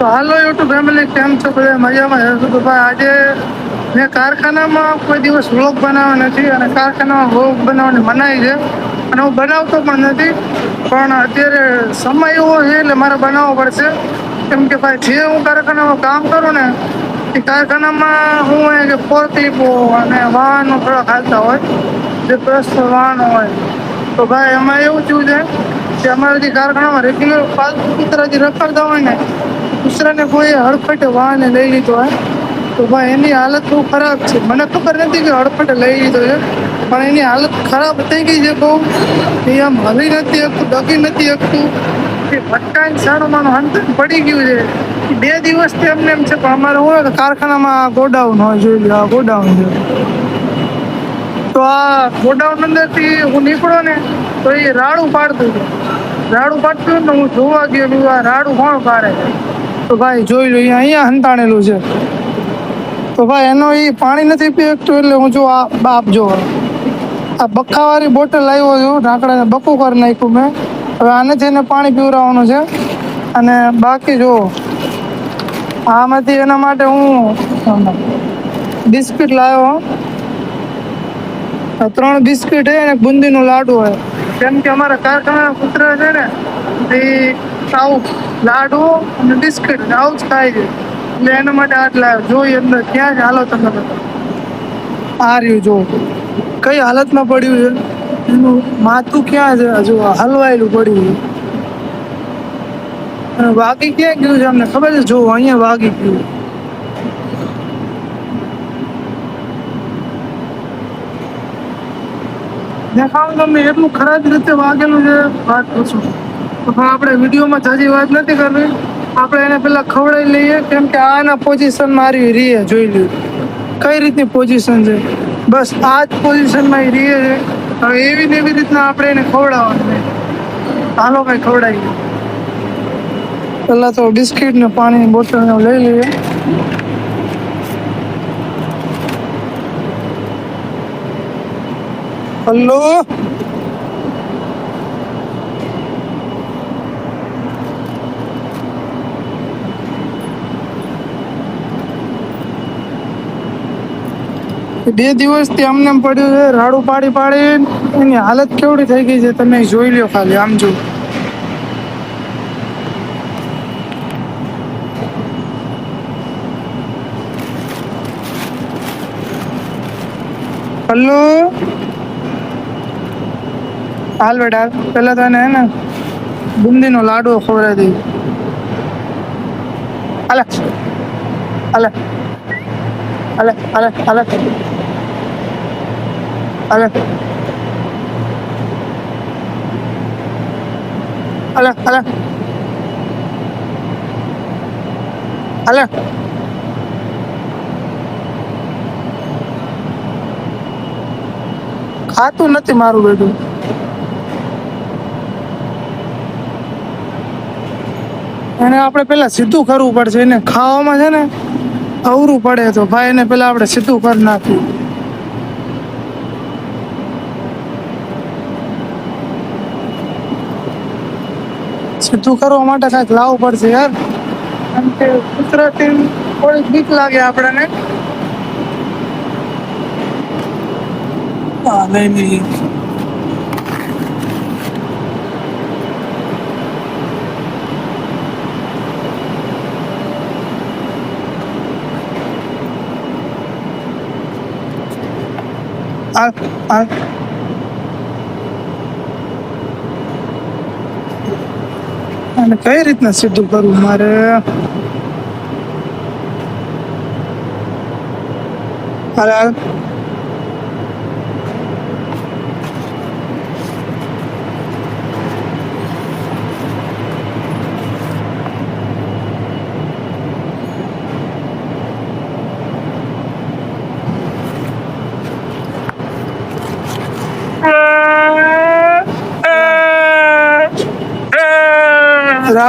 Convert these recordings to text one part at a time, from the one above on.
તો હાલો YouTube family કેમ છો બધા? મજામાં? જશો તો ભાઈ આજે મેં કારખાનામાં કોઈ દિવસ વ્લોગ બનાવ્યો નથી અને કારખાનામાં વ્લોગ બનાવવાની મનાઈ છે. અને હું બનાવતો પણ નથી, પણ અત્યારે સમય એવો છે એટલે મારે બનાવવો પડશે. કેમ કે ભાઈ, જે હું કારખાનામાં કામ કરું ને, એ કારખાનામાં હું એ કે ફોરક્લિપો અને વાહનો થોડા ખાલતા હોય, જે પ્રસ્ત વાહનો હોય. તો ભાઈ, એમાં એવું થયું છે કે અમારે જે કારખાનામાં રેગ્યુલર પાલતુ કૂતરા જે રખડતા હોય ને કૂતરાને કોઈ હડફટે વાહને લઈ લીધો હોય, તો ભાઈ એની હાલત બહુ ખરાબ છે. મને ખબર નથી કે હડફટે લઈ લીધો છે, પણ એની હાલત ખરાબ થઈ ગઈ છે બહુ. એ આમ હલી નથી શકતું, ડગી નથી શકતું. કે ભટકાઈને માનું હંતન પડી ગયું છે. બે દિવસથી અમને એમ છે પણ અમારે હોય કારખાનામાં ગોડાઉન હોય, જોઈ લો ગોડાઉન છે. તો આ ગોડાઉન અંદરથી હું નીકળો ને, તો એ રાડું પાડતું હતું. રાડું પાડતું ને હું જોવા ગયો આ રાડું કોણ પાડે? છે તો ભાઈ જોઈ લો, અહીંયા હંતાણેલું છે. તો ભાઈ એનો એ પાણી નથી પીતું એટલે હું જો આ બાપ જો આ બખાવાળી બોટલ લાવ્યો છું ઢાંકડાને બકુ કરી નાખ્યું મેં. હવે આનેથી એને પાણી પીવડાવવાનું છે. અને બાકી જો, આમાંથી એના માટે હું બિસ્કિટ લાવ્યો ત્રણ બિસ્કિટ છે અને બુંદીનું લાડુ હોય. કેમ કે અમારા કારખાના પુત્ર છે ને, એ આવું લાડુ અને બિસ્કિટ આવું જ ખાય છે એટલે એના માટે આટલા જોઈ અંદર. ક્યાં છે? હાલો તમે આ રહ્યું જો કઈ હાલતમાં પડ્યું છે? એનું માથું ક્યાં છે? હજુ હલવાયેલું પડ્યું છે. અને વાગી ક્યાં ગયું છે અમને? ખબર છે? જો અહીંયા વાગી ગયું. દેખાવ તમને, એટલું ખરાબ રીતે વાગેલું છે, વાત પૂછું. તો પણ આપણે વિડીયોમાં જાજી વાત નથી કરવી. આપણે એને પેલા ખવડાવી લઈએ, કેમ કે આના પોઝિશન મારી રીએ, જોઈ લઈએ કઈ રીતની પોઝિશન છે? બસ આ જ પોઝિશનમાં એ રીએ છે. હવે એવી ને એવી રીતના આપણે એને ખવડાવવાનું હાલો ભાઈ, ખવડાવીએ. પહેલાં તો બિસ્કિટ ને પાણીની બોટલ ને લઈ લઈએ. હલો? બે દિવસથી અમને પડ્યું છે, રાડું પાડી પાડી એની હાલત કેવડી થઈ ગઈ છે, તમે જોઈ લ્યો ખાલી, આમ જો. હલો? હાલ બેટા, પેલા તો એને, હે ને, બુંદીનો લાડુ ખવડાવી દઈ હાલે હાલે અલે અલગ હાલે. હાલે હાલે હાલે હાલે ખાતું નથી મારું બેટું એને આપણે પેલા સીધું કરવું પડશે, એને ખાવામાં છે ને અવરું પડે તો ભાઈ એને પેલા આપણે સીધું કરી નાખ્યું સીધું કરવા માટે કાંઈક લાવવું પડશે યાર. કેમ કે કુદરતી થોડીક બીક લાગે આપણને. નહીં. આ આ અને કઈ રીતના સીધું કરવું? મારે હાલે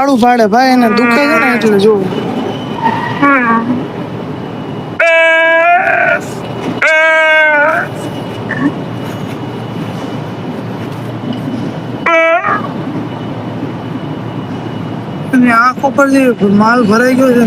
હાલ રાડું ભાઈ એને દુખે છે ને એટલે જો. આંખ ઉપર જે માલ ભરાઈ ગયો છે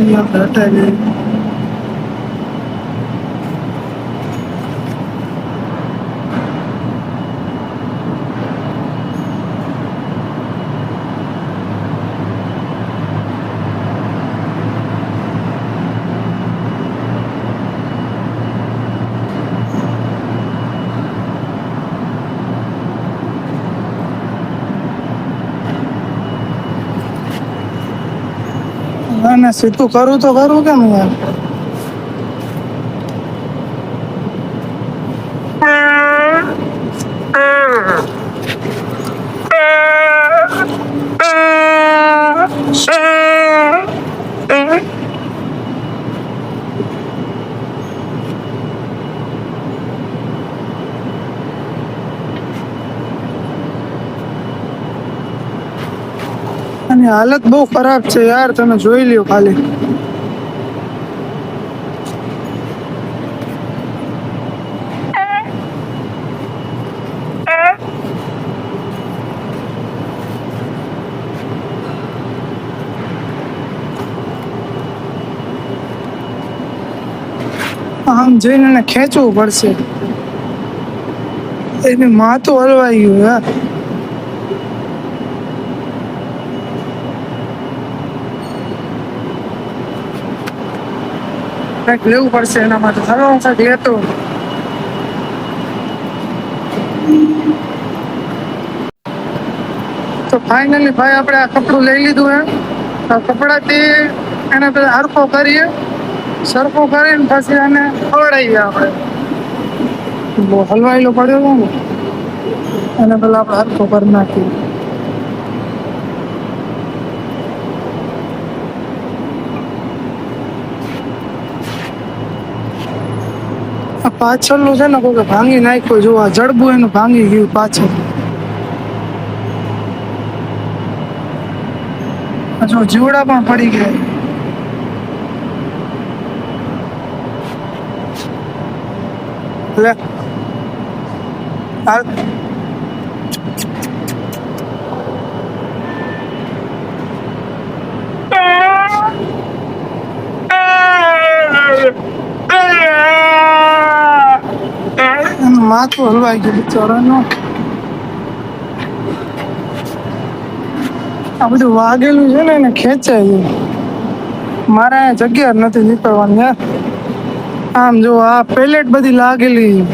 સીધું કરું તો કરું કેમ યાર? અને હાલત બહુ ખરાબ છે યાર, તમે જોઈ લ્યો ખાલી. આમ જઈને ખેંચવું પડશે. એની માથું હલવાઈ ગયું, યાર. કંઈક લેવું પડશે એના માટે. હું કંઈક લેતો તો. ફાઇનલી ભાઈ આપણે આ કપડું લઈ લીધું હે કપડાથી એને પેલા હરખો કરીએ. સરખો કરીને પછી એને ખવડાવીએ આપણે. હલવાયેલો પડ્યો હતો ને. એને પેલા આપણે હરખો કરી નાખીએ. પાછળનું છે ને કોઈ ભાંગી નાખ્યું જો આ જડબું એનું ભાંગી ગયું પાછળ. જો જીવડા પણ પડી ગયા. લે. આ માથું હલવાઈ ગયું બિચારાનું. આ બધું વાગેલું છે ને એને ખેંચાય છે. મારે અહીંયા જગ્યા નથી નીકળવાની યાર. આમ જો આ પેલેટ બધી લાગેલી.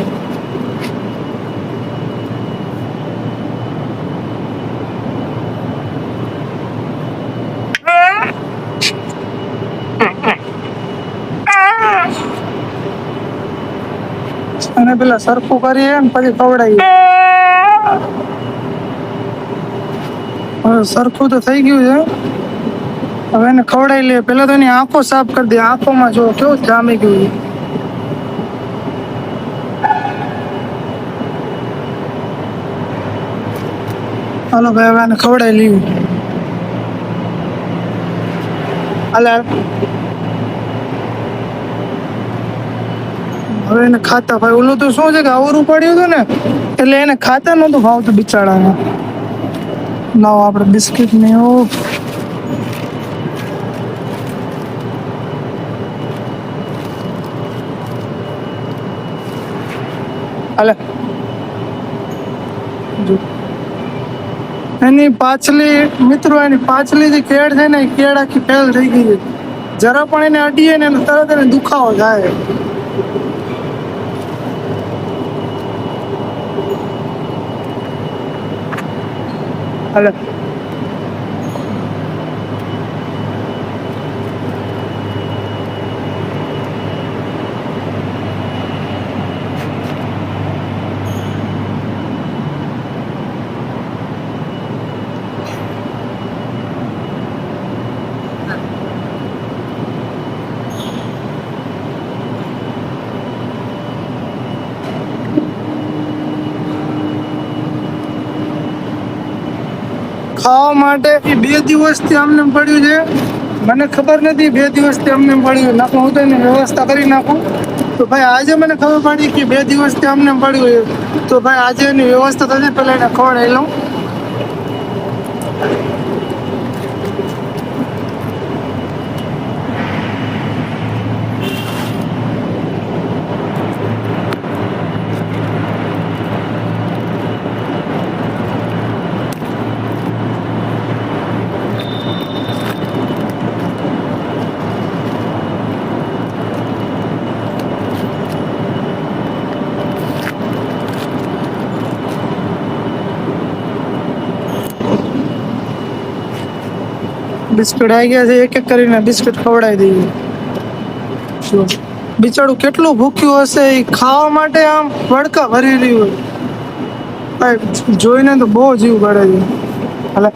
અને પેલા સરખું કરીએ પછી ખવડાવીએ સરખું તો થઈ ગયું છે. હવે એને ખવડાવી લઈએ. પેલા તો એની આંખો સાફ કરી દે આંખોમાં જો કેવું જામી ગયું છે. ભાઈ, હવે એને ખવડાવી લીધું હાલે. હવે એને ખાતા ભાઈ, ઓલું તો શું છે કે અવરું પડ્યું હતું ને, એટલે એને ખાતા નહોતું ભાવતું બિચારાને. લાવો આપણે બિસ્કિટ ને એવું. હાલે એની પાછલી, મિત્રો, એની પાછલી જે કેળ છે ને, એ કેળ આખી ફેલ થઈ ગઈ છે. જરા પણ એને અડીએ ને તરત એને દુખાવો થાય. હાલે ખાવા માટે બે દિવસથી અમને પડ્યું છે. મને ખબર નથી બે દિવસથી અમને પડ્યું નાખું હું તો એની વ્યવસ્થા કરી નાખું. તો ભાઈ, આજે મને ખબર પડી કે બે દિવસથી અમને પડ્યું તો ભાઈ, આજે એની વ્યવસ્થા થશે, પહેલાં એને ખવડાવી લઉં. બિસ્કિટ આવી ગયા છે, એક એક કરીને બિસ્કિટ ખવડાવી દઈએ. બિચારું કેટલું ભૂખ્યું હશે એ ખાવા માટે આમ વડકા ભરી રહ્યું હોય. જોઈને તો બહુ જીવ પડે છે. હાલે.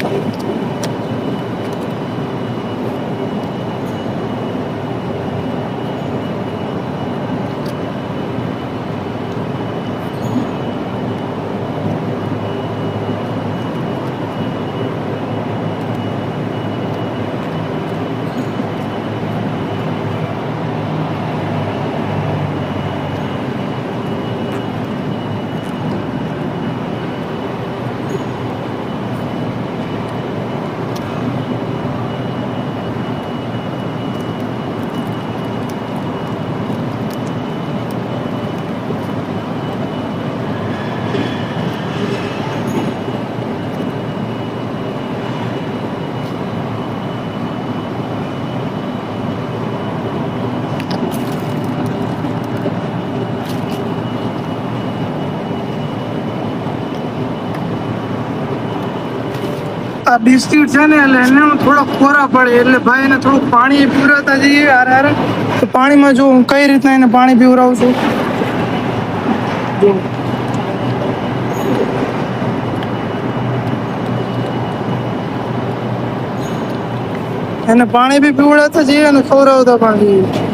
બિસ્કિટ છે ને એટલે એને થોડા ખોરા પડે. એટલે ભાઈ એને થોડું પાણી પીવડાવતા જઈએ હારે હારે. તો પાણીમાં જો હું કઈ રીતના એને પાણી પીવડાવું છું? એને પાણી બી પીવડાવતા જઈએ અને ખવડાવતા પણ જઈએ.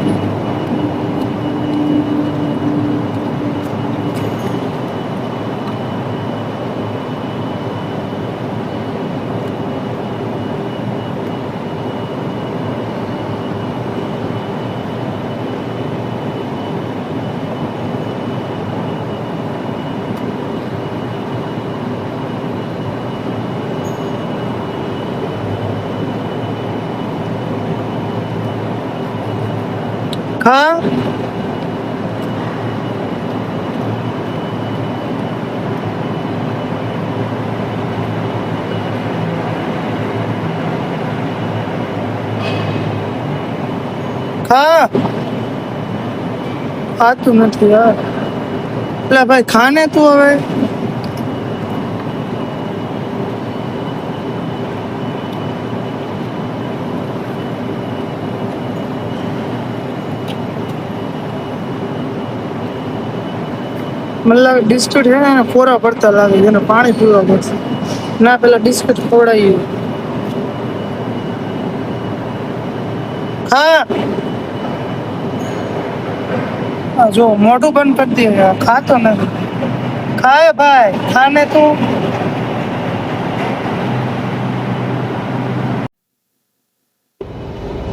ખાતું નથી યાર એટલે ભાઈ, ખાને તું હવે? મતલબ બિસ્કુટ છે ને કોરા પડતા લાગે એને પાણી પીવા પડશે ના, પેલા બિસ્કુટ ખવડાવી હા જો, મોઢું બંધ કરી દે ખાતો નથી. ખાય ભાઈ, ખાને તું.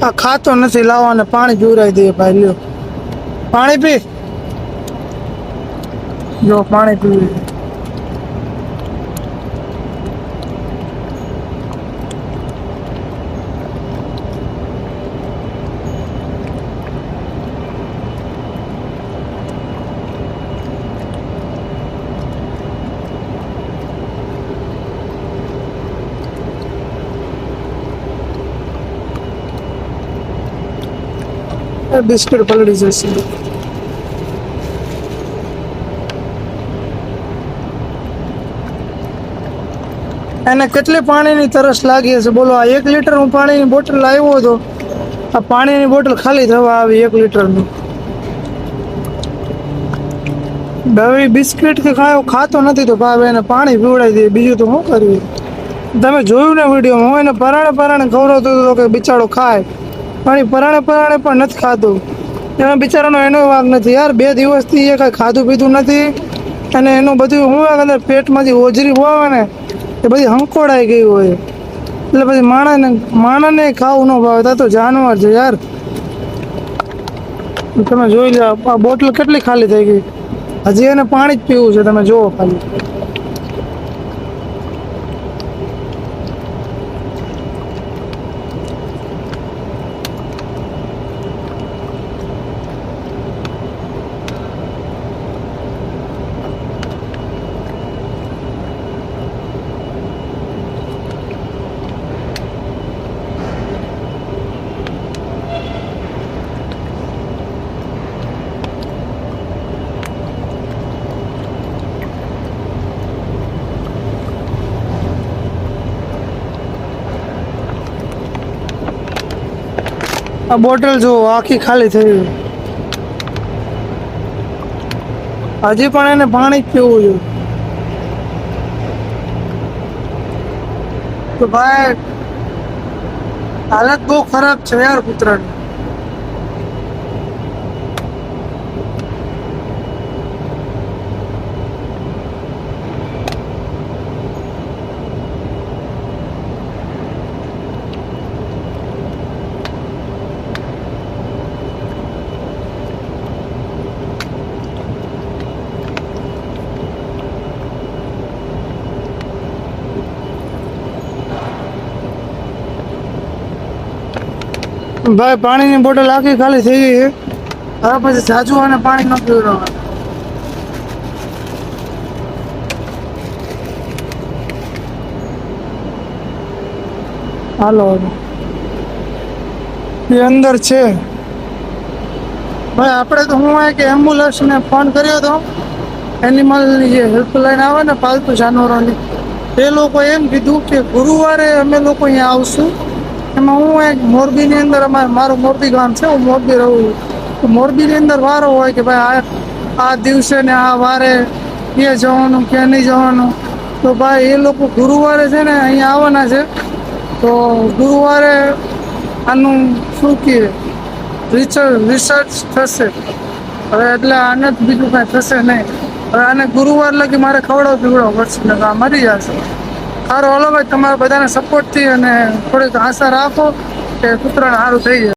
આ ખાતો નથી લાવવાને પાણી પીવરાઈ દઈએ ભાઈ, લ્યો. પાણી પી. જો, પાણી પીવું બિસ્કિટ પલળી જશે. એને કેટલી પાણીની તરસ લાગી હશે? બોલો, આ એક લીટર હું પાણીની બોટલ લાવ્યો હતો. આ પાણીની બોટલ ખાલી થવા આવી એક લીટરની. હવે બિસ્કિટ કે ખાયો, ખાતો નથી તો ભાવે એને પાણી પીવડાવી દે. બીજું તો શું કરવું? તમે જોયું ને વિડીયોમાં, હું એને પરાણે પરાણે ખવડાવતો હતો કે બિચારો ખાય. પણ પરાણે પરાણે પણ નથી ખાતું એમાં બિચારાનો એનો વાંક નથી. યાર, બે દિવસથી એ કાંઈ ખાધું પીધું નથી. અને એનું બધું હું અંદર પેટમાંથી ઓજરી હોય ને, એ બધી હંકોડાઈ ગઈ હોય. એટલે પછી માણસને માણસને ખાવું ન ભાવે. તા જાનવર છે યાર. તમે જોઈ લો, આ બોટલ કેટલી ખાલી થઈ ગઈ. હજી એને પાણી જ પીવું છે, તમે જુઓ ખાલી. આ બોટલ જો આખી ખાલી થઈ ગઈ. હજી પણ એને પાણી જ પીવું જોઈએ. તો ભાઈ, હાલત બહુ ખરાબ છે યાર કૂતરાની. ભાઈ, પાણીની બોટલ આખી ખાલી થઈ ગઈ હવે પછી સાચું અને પાણી ન પીવડાવવાનું. હાલો એ અંદર છે. ભાઈ, આપણે તો હું કે એમ્બ્યુલન્સને ફોન કર્યો હતો એનિમલની જે હેલ્પલાઇન આવે ને પાલતુ જાનવરોની, એ લોકો એમ કીધું કે ગુરુવારે અમે લોકો અહીંયા આવશું. એમાં હું એક મોરબીની અંદર અમારે, મારું મોરબી ગામ છે, હું મોરબી રહું છું. મોરબીની અંદર વારો હોય કે ભાઈ આ આ દિવસે ને આ વારે ક્યાં જવાનું ક્યાં નહીં જવાનું. તો ભાઈ એ લોકો ગુરુવારે છે ને અહીંયા આવવાના છે. તો ગુરુવારે આનું શું કહે રિસર્ચ રિસર્ચ થશે. હવે એટલે આને બીજું કાંઈ થશે નહીં. હવે આને ગુરુવાર લગી મારે ખવડાવ પીવડાવ પડશે આ મરી જશે. સારું, હલો ભાઈ, તમારા બધાના સપોર્ટથી અને થોડીક આશા રાખો કે કૂતરાને સારું થઈ જાય.